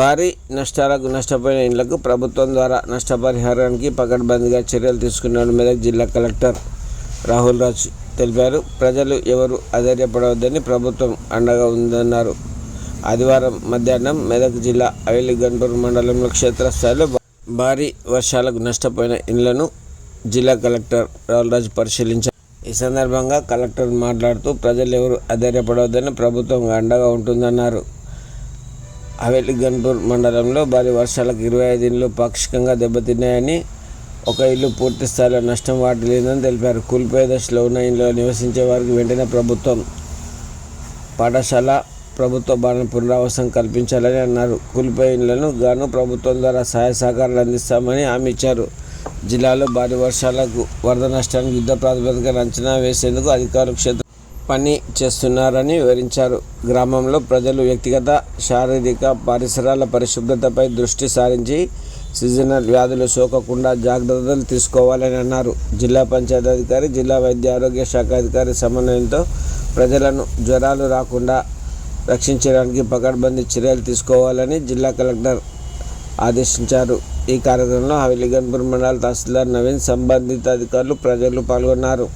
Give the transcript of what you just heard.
భారీ నష్టాలకు నష్టపోయిన ఇళ్ళకు ప్రభుత్వం ద్వారా నష్టపరిహారానికి పకడ్బందీగా చర్యలు తీసుకున్నాడు మెదక్ జిల్లా కలెక్టర్ రాహుల్ రాజ్ తెలిపారు. ప్రజలు ఎవరు అధైర్యపడవద్దని ప్రభుత్వం అండగా ఉందన్నారు. ఆదివారం మధ్యాహ్నం మెదక్ జిల్లా అవేలి గన్పూర్ మండలంలో క్షేత్రస్థాయిలో భారీ వర్షాలకు నష్టపోయిన ఇళ్ళను జిల్లా కలెక్టర్ రాహుల్ రాజ్ పరిశీలించారు. ఈ సందర్భంగా కలెక్టర్ మాట్లాడుతూ ప్రజలు ఎవరు అధైర్యపడవద్దని ప్రభుత్వం అండగా ఉంటుందన్నారు. హవేలి గన్పూర్ మండలంలో భారీ వర్షాలకు ఇరవై ఐదు ఇళ్ళు పాక్షికంగా దెబ్బతిన్నాయని ఒక ఇల్లు పూర్తి స్థాయిలో నష్టం వాటిల్లిందని తెలిపారు. కూలిపోయే దశలో ఉన్న ఇంట్లో నివసించే వారికి వెంటనే ప్రభుత్వం పాఠశాల ప్రభుత్వ భవన పునరావాసం కల్పించాలని అన్నారు. కూలిపోయే ఇళ్ళను గాను ప్రభుత్వం ద్వారా సహాయ సహకారాలు అందిస్తామని హామీ ఇచ్చారు. జిల్లాలో భారీ వర్షాలకు వరద నష్టానికి యుద్ధ ప్రాతిపదికన అంచనా వేసేందుకు అధికారులు క్షేత్ర పని చేస్తున్నారని వివరించారు. గ్రామంలో ప్రజలు వ్యక్తిగత శారీరక పరిసరాల పరిశుభ్రతపై దృష్టి సారించి సీజనల్ వ్యాధులు సోకకుండా జాగ్రత్తలు తీసుకోవాలని అన్నారు. జిల్లా పంచాయతీ అధికారి జిల్లా వైద్య ఆరోగ్య శాఖ అధికారి సమన్వయంతో ప్రజలను జ్వరాలు రాకుండా రక్షించడానికి పకడ్బందీ చర్యలు తీసుకోవాలని జిల్లా కలెక్టర్ ఆదేశించారు. ఈ కార్యక్రమంలో హవిలిగన్పూర్ మండల తహసీల్దార్ నవీన్ సంబంధిత అధికారులు ప్రజలు పాల్గొన్నారు.